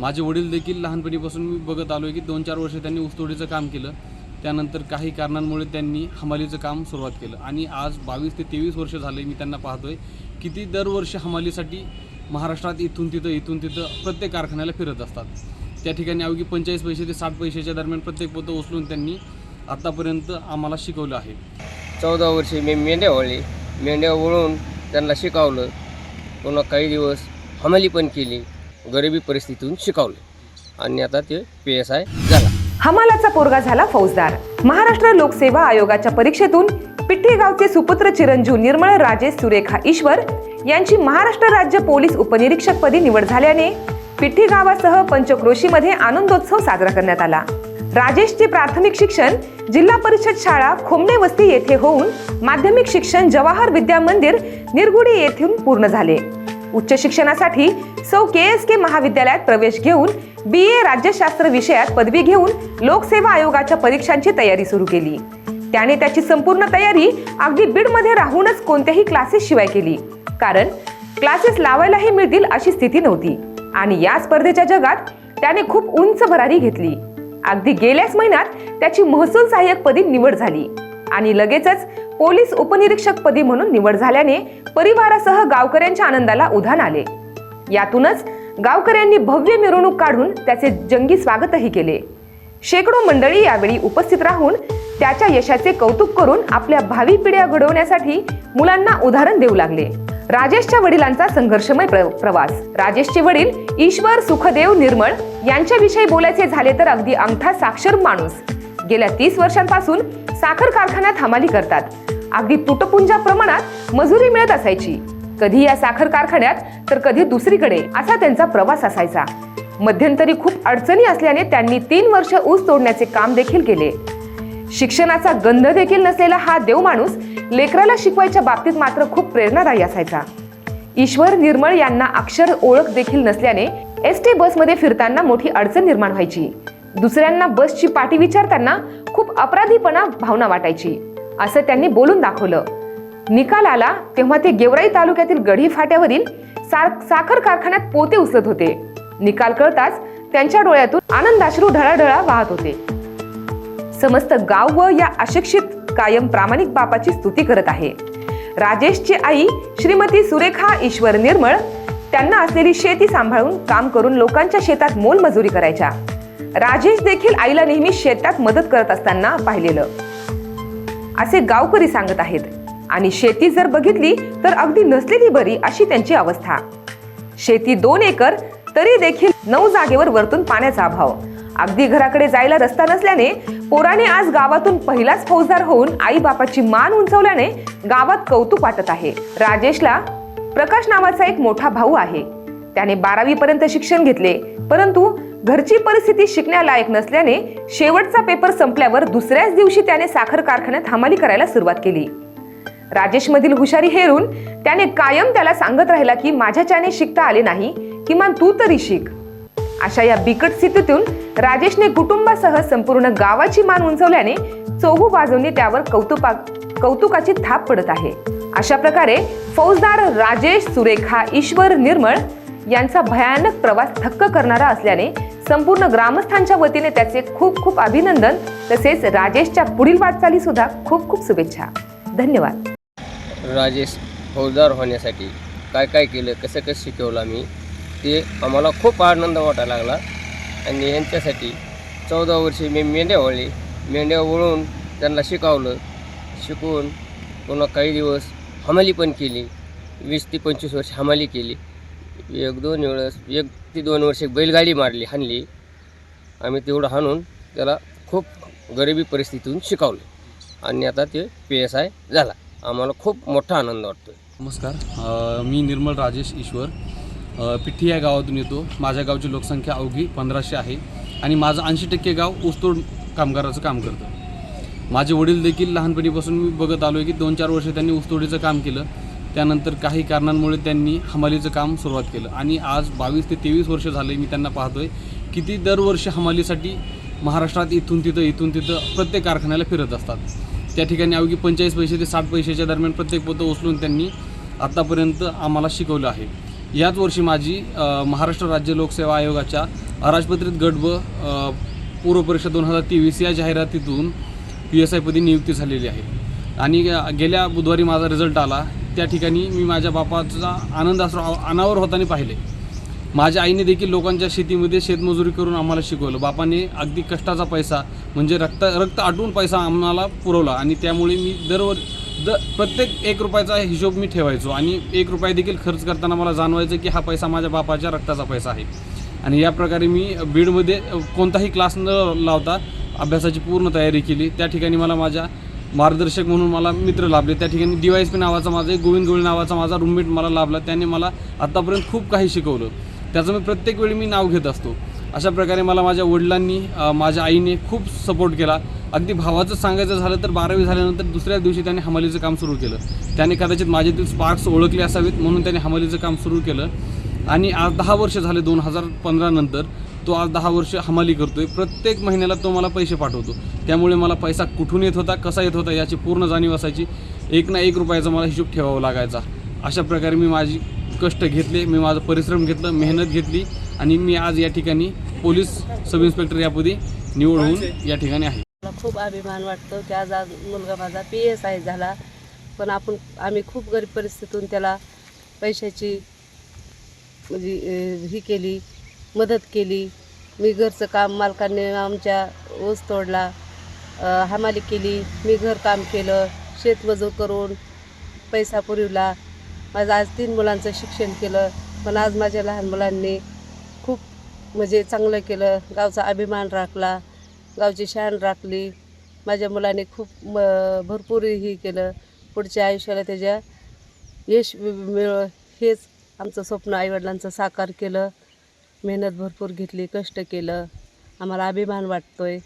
माझे वडील देखील लहानपणीपासून मी बघत आलो आहे की दोन चार वर्ष त्यांनी ऊसतोडीचं काम केलं. त्यानंतर काही कारणांमुळे त्यांनी हमालीचं काम सुरुवात केलं. आणि आज बावीस ते तेवीस वर्ष झाले मी त्यांना पाहतोय. किती दरवर्षी हमालीसाठी महाराष्ट्रात इथून तिथं इथून तिथं प्रत्येक कारखान्याला फिरत असतात. त्या ठिकाणी अवघी पंचेचाळीस पैसे ते साठ पैशाच्या दरम्यान प्रत्येक पोतं उचलून त्यांनी आत्तापर्यंत आम्हाला शिकवलं आहे. चौदा वर्षी मी मेंढ्या वळले मेंढ्या वळून त्यांना शिकवलं. पुन्हा काही दिवस हमाली पण केली. गरिबी परिस्थितीतून शिकवलं. आणि आता ते पी एस आय झाला. हमालाचा पोरगा झाला फौजदार. महाराष्ट्र लोकसेवा आयोगाच्या परीक्षेतून पिठ्ठी गावचे सुपुत्र चिरंजीव निर्मळ राजेश सुरेखा ईश्वर यांची महाराष्ट्र राज्य पोलीस उपनिरीक्षकपदी निवड झाल्याने पिठ्ठी गावासह पंचक्रोशीमध्ये आनंदोत्सव साजरा करण्यात आला. राजेशचे प्राथमिक शिक्षण जिल्हा परिषद शाळा खोमणे वस्ती येथे होऊन माध्यमिक शिक्षण जवाहर विद्या मंदिर निरगुडी येथून पूर्ण झाले. उच्च शिक्षणासाठी सौ के एस के महाविद्यालयात प्रवेश घेऊन बी ए राज्यशास्त्र विषयात पदवी घेऊन लोकसेवा आयोगाच्या परीक्षांची तयारी सुरू केली. त्याने त्याची संपूर्ण तयारी अगदी बीडमध्ये राहूनच कोणत्याही क्लासेस शिवाय केली. कारण क्लासेस लावायलाही मिळतील अशी स्थिती नव्हती. आणि या स्पर्धेच्या जगात त्याने खूप उंच भरारी घेतली. अगदी गेल्याच महिन्यात त्याची महसूल सहाय्यक पदी निवड झाली. आणि लगेचच पोलीस उपनिरीक्षक पदी म्हणून निवड झाल्याने परिवारासह गावकऱ्यांच्या आनंदाला उधाण आले. यातूनच गावकऱ्यांनी भव्य मिरवणूक काढून त्याचे जंगी स्वागतही केले. शेकडो मंडळी यावेळी उपस्थित राहून त्याच्या यशाचे कौतुक करून आपल्या भावी पिढ्या घडवण्यासाठी मुलांना उदाहरण देऊ लागले. राजेशच्या वडिलांचा संघर्षमय प्रवास. राजेशचे वडील ईश्वर सुखदेव निर्मळ यांच्याविषयी बोलायचे झाले तर अगदी अंगठा साक्षर माणूस. गेल्या तीस वर्षांपासून साखर कारखान्यात हमाली करतात. अगदी तुटपुंजा प्रमाणात मजुरी मिळत असायची. कधी या साखर कारखान्यात तर कधी दुसरीकडे असा त्यांचा प्रवास असायचा. मध्यंतरी खूप अडचणी असल्याने त्यांनी तीन वर्ष ऊस तोडण्याचे काम देखील केले. शिक्षणाचा गंध देखील नसलेला हा देव माणूस लेकराला शिकवायच्या बाबतीत मात्र खूप प्रेरणादायी असायचा. ईश्वर निर्मळ यांना अक्षर ओळख देखील नसल्याने एस टी बसमध्ये फिरताना मोठी अडचण निर्माण व्हायची. दुसऱ्यांना बसची पाठी विचारताना खूप अपराधीपणा भावना वाटायची. असं त्यांनी बोलून दाखवलं. निकाल आला तेव्हा ते गेवराई तालुक्यातील गढी फाट्यावरील साखर कारखान्यात पोते उचलत होते. निकाल कळताच त्यांच्या डोळ्यातून आनंदाश्रू ढळाढळा वाहत होते. समस्त गाव व या अशिक्षित कायम प्रामाणिक बापाची स्तुती करत आहे. राजेशची आई श्रीमती सुरेखा ईश्वर निर्मळ त्यांना असलेली शेती सांभाळून काम करून लोकांच्या शेतात मोलमजुरी करायच्या. राजेश देखील आईला नेहमी शेतात मदत करत असताना पाहिलेलं. असे गावकरी सांगत आहेत. आणि शेती जर बघितली तर अगदी नसलेली बरी अशी त्यांची अवस्था. शेती दोन एकर तरी देखील नऊ जागेवर वरतून पाण्याचा अभाव. अगदी घराकडे जायला रस्ता नसल्याने पोराने आज गावातून पहिलाच फौजदार होऊन आई बापाची मान उंचवल्याने गावात कौतुक वाटत आहे. राजेशला प्रकाश नावाचा एक मोठा भाऊ आहे. त्याने बारावी पर्यंत शिक्षण घेतले परंतु घरची परिस्थिती शिकण्यालायक नसल्याने शेवटचा पेपर संपल्यावर दुसऱ्याच दिवशी त्याने साखर कारखान्यात हमाली करायला सुरुवात केली. राजेशमधील हुशारी हेरून त्याने कायम त्याला सांगत राहिला की माझ्याच्याने शिकता आले नाही किमान तू तरी शिक. अशा या बिकट स्थितीतून राजेशने कुटुंबासह संपूर्ण गावाची मान उंचवल्याने चौहू बाजूंनी त्यावर कौतुका कौतुकाची थाप पडत आहे. अशा प्रकारे फौजदार राजेश सुरेखा ईश्वर निर्मळ यांचा भयानक प्रवास थक्क करणारा असल्याने संपूर्ण ग्रामस्थांच्या वतीने त्याचे खूप खूप अभिनंदन. तसेच राजेशच्या पुढील वाटचाली सुद्धा खूप खूप शुभेच्छा. धन्यवाद. राजेश फौजदार होण्यासाठी काय काय केलं कसं कसं शिकवलं आम्ही ते आम्हाला खूप आनंद वाटायला लागला. आणि यांच्यासाठी चौदा वर्षी मी मेंढ्या वळली. मेंढ्या वळून त्यांना शिकवलं. शिकवून पुन्हा काही दिवस हमाली पण केली. वीस ते पंचवीस वर्ष हमाली केली. एक दोन वेळेस एक ती दोन वर्ष बैलगाडी मारली हाणली. आम्ही तेवढं हाणून त्याला खूप गरिबी परिस्थितीतून शिकवलं. आणि आता ते पी एस आय झाला. आम्हाला खूप मोठा आनंद वाटतो नमस्कार. मी निर्मल राजेश ईश्वर. पिठी या गावातून येतो. माझ्या गावची लोकसंख्या अवघी पंधराशे आहे. आणि माझं ऐंशी टक्के गाव ऊसतोड कामगाराचं काम करतं. माझे वडील देखील लहानपणीपासून मी बघत आलो आहे की दोन चार वर्ष त्यांनी ऊसतोडीचं काम केलं. त्यानंतर काही कारणांमुळे त्यांनी हमालीचं काम सुरुवात केलं. आणि आज बावीस ते तेवीस वर्ष झाले मी त्यांना पाहतोय. किती दरवर्षी हमालीसाठी महाराष्ट्रात इथून तिथं इथून तिथं प्रत्येक कारखान्याला फिरत असतात. त्या ठिकाणी अवघी पंचेचाळीस पैसे ते साठ पैशाच्या दरम्यान प्रत्येक पोतं उचलून त्यांनी आत्तापर्यंत आम्हाला शिकवलं आहे. याच वर्षी माझी महाराष्ट्र राज्य लोकसेवा आयोगाच्या अराजपत्रित गट व पूर्व दोन हजार तेवीस या जाहिरातीतून पी एस आयपदी नियुक्ती झालेली आहे. आणि गेल्या बुधवारी माझा रिझल्ट आला. त्या ठिकाणी मी माझ्या बापाचा आनंद असं अनावर होताना पाहिले. माझ्या आईने देखील लोकांच्या शेतीमध्ये शेतमजुरी करून आम्हाला शिकवलं. बापाने अगदी कष्टाचा पैसा म्हणजे रक्त रक्त आटून पैसा आम्हाला पुरवला आणि त्यामुळे मी दरवर द प्रत्येक एक रुपयाचा हिशोब मी ठेवायचो आणि एक रुपया देखील खर्च करताना मला जाणवायचं की हा पैसा माझ्या बापाच्या रक्ताचा पैसा आहे. आणि या प्रकारे मी बीडमध्ये कोणताही क्लास न लावता अभ्यासाची पूर्ण तयारी केली. त्या ठिकाणी मला माझ्या मार्गदर्शक म्हणून मला मित्र लाभले. त्या ठिकाणी डी वाय एस पी नावाचा माझा एक गोविंद गोळी नावाचा माझा रूममेट मला लाभला. त्याने मला आत्तापर्यंत खूप काही शिकवलं. त्याचं मी प्रत्येक वेळी मी नाव घेत असतो. अशा प्रकारे मला माझ्या वडिलांनी माझ्या आईने खूप सपोर्ट केला. अगदी भावाचं सांगायचं झालं तर बारावी झाल्यानंतर दुसऱ्या दिवशी त्याने हमालीचं काम सुरू केलं. त्याने कदाचित माझ्यातील स्पार्क्स ओळखले असावेत म्हणून त्याने हमालीचं काम सुरू केलं. आणि आज दहा वर्ष झाले दोन हजार पंधरानंतर तो आज दहा वर्ष हमाली करतोय. प्रत्येक महिन्याला तो मला पैसे पाठवतो. त्यामुळे मला पैसा कुठून येत होता कसा येत होता याची पूर्ण जाणीव असायची. एक ना एक रुपयाचा मला हिशोब ठेवावा लागायचा. अशा प्रकारे मी माझी कष्ट घेतले मी माझं परिश्रम घेतलं मेहनत घेतली आणि मी आज या ठिकाणी पोलीस सब इन्स्पेक्टर यापदी निवड होऊन या ठिकाणी आहे. मला खूप अभिमान वाटतो की आज आज मुलगा माझा पी एस आय झाला. पण आपण आम्ही खूप गरीब परिस्थितीतून त्याला पैशाची म्हणजे ही केली मदत केली. मी घरचं काम मालकाने आमच्या ऊस तोडला हमाली केली मी घरकाम केलं शेतमजूर करून पैसा पुरवला. माझं आज तीन मुलांचं शिक्षण केलं पण आज माझ्या लहान मुलांनी खूप म्हणजे चांगलं केलं. गावचा अभिमान राखला गावची शान राखली. माझ्या मुलाने खूप म भरपूर हे केलं. पुढच्या आयुष्याला त्याच्या यश मिळ हेच आमचं स्वप्न आईवडिलांचं साकार केलं. मेहनत भरपूर घेतली कष्ट केलं. आम्हाला अभिमान वाटतोय.